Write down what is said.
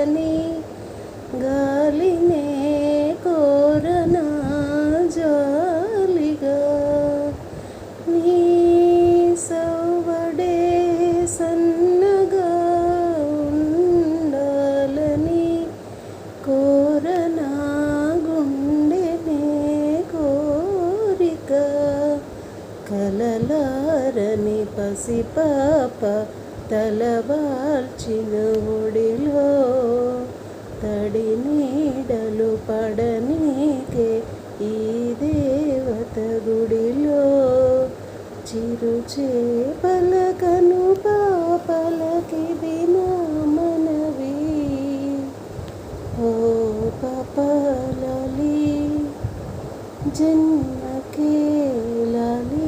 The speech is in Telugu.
గాలినే గాలినే కోరనా జాలిగా? నీ సవడే సన్నగా ఉండాలని కోరనా గుండెనే కోరిక? కలలారని పసిపాప తలవాల్చిన ఒడిలో తడి నీడలు పడనీకే ఈ దేవత గుడిలో చిరు చేపల కను పాపలకిది నా మనవి ఓ పాపలలి జన్మకే లాలి